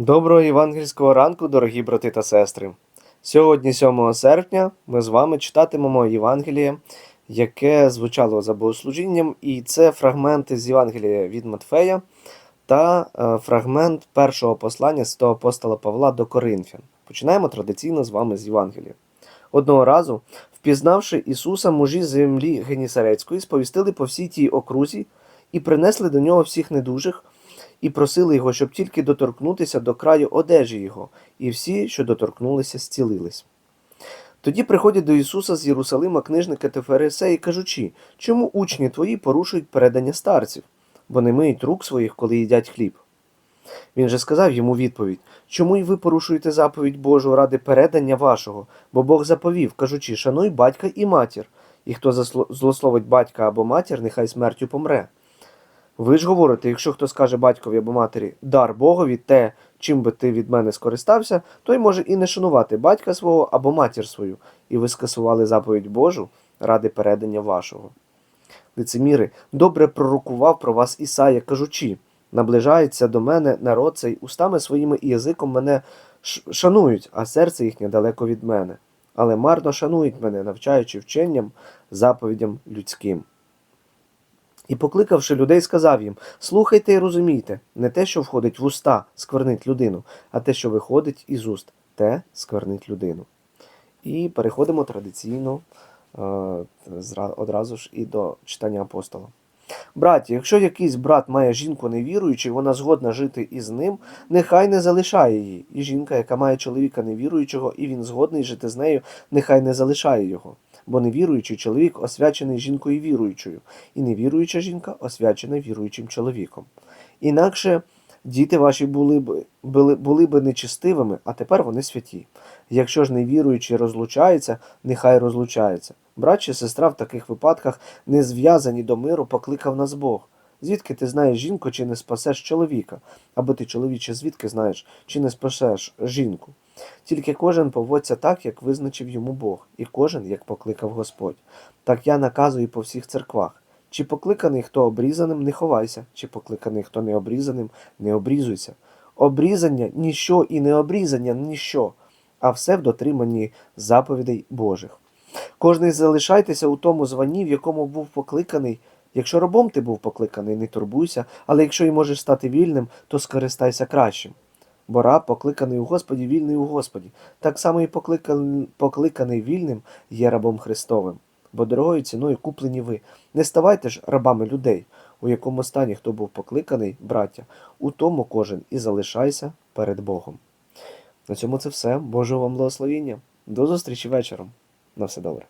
Доброго євангельського ранку, дорогі брати та сестри. Сьогодні, 7 серпня, ми з вами читатимемо Євангеліє, яке звучало за богослужінням, і це фрагменти з Євангелія від Матфея та е, фрагмент першого послання святого апостола Павла до Коринфян. Починаємо традиційно з вами з Євангелія. Одного разу, впізнавши Ісуса, мужі землі Генісарецької, сповістили по всій тій окрузі і принесли до нього всіх недужих, і просили його, щоб тільки доторкнутися до краю одежі його, і всі, що доторкнулися, зцілились. Тоді приходять до Ісуса з Єрусалима книжники та фарисеї, кажучи, чому учні твої порушують передання старців, бо не миють рук своїх, коли їдять хліб. Він же сказав йому відповідь Чому й ви порушуєте заповідь Божу ради передання вашого? Бо Бог заповів, кажучи, шануй батька і матір, і хто злословить батька або матір, нехай смертю помре. Ви ж говорите, якщо хто скаже батькові або матері дар Богові, те, чим би ти від мене скористався, той може і не шанувати батька свого або матір свою, і ви скасували заповідь Божу ради передання вашого. Лицеміри добре пророкував про вас Ісая, кажучи наближається до мене народ цей устами своїми і язиком мене шанують, а серце їхнє далеко від мене. Але марно шанують мене, навчаючи вченням, заповідям людським. І, покликавши людей, сказав їм: Слухайте і розумійте, не те, що входить в уста, сквернить людину, а те, що виходить із уст, те сквернить людину. І переходимо традиційно е, одразу ж і до читання апостола. Браті, якщо якийсь брат має жінку невіруючу, і вона згодна жити із ним, нехай не залишає її. І жінка, яка має чоловіка невіруючого, і він згодний жити з нею, нехай не залишає його. Бо невіруючий чоловік освячений жінкою віруючою, і невіруюча жінка освячена віруючим чоловіком. Інакше діти ваші були б, були, були б нечистивими, а тепер вони святі. Якщо ж невіруючий розлучається, нехай розлучається. Брат чи сестра в таких випадках, не зв'язані до миру, покликав нас Бог. Звідки ти знаєш жінку, чи не спасеш чоловіка? Або ти, чоловіче, звідки знаєш, чи не спасеш жінку? Тільки кожен поводься так, як визначив йому Бог, і кожен, як покликав Господь. Так я наказую по всіх церквах. Чи покликаний хто обрізаним, не ховайся, чи покликаний хто не обрізаним, не обрізуйся. Обрізання ніщо і не обрізання ніщо, а все в дотриманні заповідей Божих. Кожний залишайтеся у тому званні, в якому був покликаний. Якщо рабом ти був покликаний, не турбуйся, але якщо й можеш стати вільним, то скористайся кращим. Бо раб, покликаний у Господі, вільний у Господі. Так само і покликаний, вільним є рабом Христовим. Бо дорогою ціною куплені ви. Не ставайте ж рабами людей, у якому стані хто був покликаний, браття, у тому кожен і залишайся перед Богом. На цьому це все. Божого вам благословіння. До зустрічі вечором. На все добре.